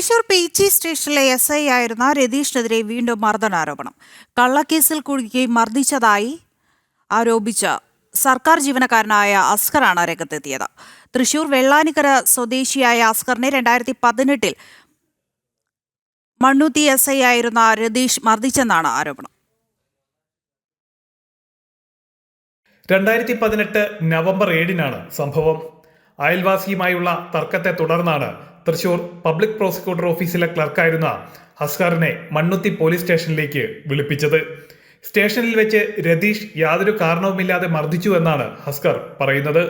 തൃശൂർ പീച്ചി സ്റ്റേഷനിലെ S I ആയിരുന്ന രതീഷിനെതിരെ വീണ്ടും മർദ്ദനാരോപണം. കള്ളക്കേസിൽ കുടുങ്ങി മർദ്ദിച്ചതായി ആരോപിച്ച സർക്കാർ ജീവനക്കാരനായ അസ്കറാണ് രംഗത്തെത്തിയത്. തൃശൂർ വെള്ളാനിക്കര സ്വദേശിയായ അസ്കറിനെ രണ്ടായിരത്തി പതിനെട്ടിൽ മണ്ണൂത്തി എസ് ഐ ആയിരുന്ന രതീഷ് മർദ്ദിച്ചെന്നാണ് ആരോപണം. രണ്ടായിരത്തി പതിനെട്ട് നവംബർ ഏഴിനാണ് സംഭവം. അയൽവാസിയുമായുള്ള തർക്കത്തെ തുടർന്നാണ് തൃശൂർ പബ്ലിക് പ്രോസിക്യൂട്ടർ ഓഫീസിലെ ക്ലർക്കായിരുന്ന ഹസ്കറിനെ മണ്ണുത്തി പോലീസ് സ്റ്റേഷനിലേക്ക് വിളിപ്പിച്ചത്. സ്റ്റേഷനിൽ വെച്ച് രതീഷ് യാതൊരു കാരണവുമില്ലാതെ മർദ്ദിച്ചു എന്നാണ് ഹസ്കർ പറയുന്നത്.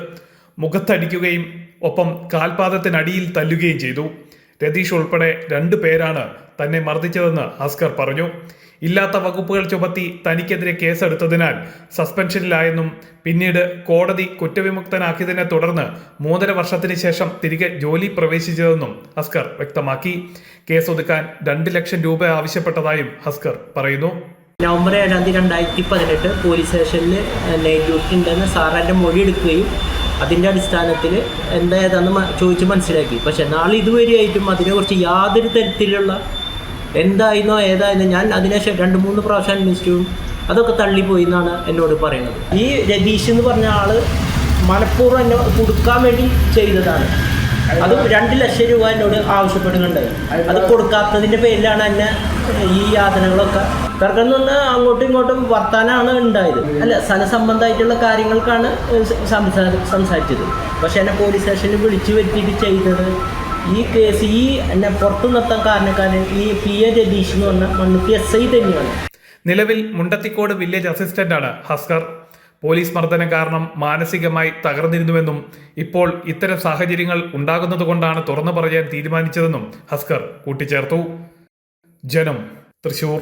മുഖത്തടിക്കുകയും ഒപ്പം കാൽപാദത്തിനടിയിൽ തല്ലുകയും ചെയ്തു. രതീഷ് ഉൾപ്പെടെ രണ്ടു പേരാണ് തന്നെ മർദ്ദിച്ചതെന്ന് ഹസ്കർ പറഞ്ഞു. ഇല്ലാത്ത വകുപ്പുകൾ ചുമത്തി തനിക്കെതിരെ കേസെടുത്തതിനാൽ സസ്പെൻഷനിലായെന്നും പിന്നീട് കോടതി കുറ്റവിമുക്തനാക്കിയതിനെ തുടർന്ന് മൂന്നര വർഷത്തിന് ശേഷം തിരികെ ജോലി പ്രവേശിച്ചതെന്നും ഹസ്കർ വ്യക്തമാക്കി. കേസ് ഒതുക്കാൻ രണ്ട് ലക്ഷം രൂപ ആവശ്യപ്പെട്ടതായും ഹസ്കർ പറയുന്നു. നവംബർ ഏഴാം തീയതി രണ്ടായിരത്തി പതിനെട്ട് പോലീസ് സ്റ്റേഷനിൽ നൈറ്റ് ഡ്യൂട്ടി ഉണ്ടെന്ന് സാർ മൊഴി എടുക്കുകയും അതിന്റെ അടിസ്ഥാനത്തിൽ എന്താ ചോദിച്ച് മനസ്സിലാക്കി. പക്ഷെ നാളെ ഇതുവരെയായിട്ടും അതിനെക്കുറിച്ച് യാതൊരു തരത്തിലുള്ള എന്തായിരുന്നോ ഏതായിരുന്നോ ഞാൻ അതിനുശേഷം രണ്ട് മൂന്ന് പ്രാവശ്യം അന്വേഷിച്ചു അതൊക്കെ തള്ളിപ്പോയി എന്നാണ് എന്നോട് പറയുന്നത്. ഈ രതീഷ് എന്ന് പറഞ്ഞ ആൾ മനഃപൂർവം എന്നെ കൊടുക്കാൻ വേണ്ടി ചെയ്തതാണ്. അത് രണ്ട് ലക്ഷം രൂപ എന്നോട് ആവശ്യപ്പെടുന്നുണ്ട് അത് കൊടുക്കാത്തതിന്റെ പേരിലാണ് എന്നെ ഈ യാതനകളൊക്കെ തർക്കം എന്ന് പറഞ്ഞാൽ അങ്ങോട്ടും ഇങ്ങോട്ടും വർത്താനാണ് ഉണ്ടായത്. അല്ല സ്ഥല സംബന്ധമായിട്ടുള്ള കാര്യങ്ങൾക്കാണ് സംസാ- സംസാരിച്ചത്. പക്ഷേ എന്നെ പോലീസ് സ്റ്റേഷനിൽ വിളിച്ചു വരുത്തിയിട്ട് ചെയ്തത് ഈ കേസ് ഈ എന്നെ പുറത്തു നിർത്താൻ കാരണക്കാരൻ ഈ പി എ രതീഷ് എന്ന് പറഞ്ഞ മണ്ണുത്തി എസ് ഐ തന്നെയാണ്. നിലവിൽ മുണ്ടത്തിക്കോട് വില്ലേജ് അസിസ്റ്റന്റാണ് ഹസ്കർ. പോലീസ് മർദ്ദനം കാരണം മാനസികമായി തകർന്നിരുന്നുവെന്നും ഇപ്പോൾ ഇത്തരം സാഹചര്യങ്ങൾ ഉണ്ടാകുന്നതുകൊണ്ടാണ് തുറന്നു പറയാൻ തീരുമാനിച്ചതെന്നും ഹസ്കർ കൂട്ടിച്ചേർത്തു. ജനം തൃശൂർ.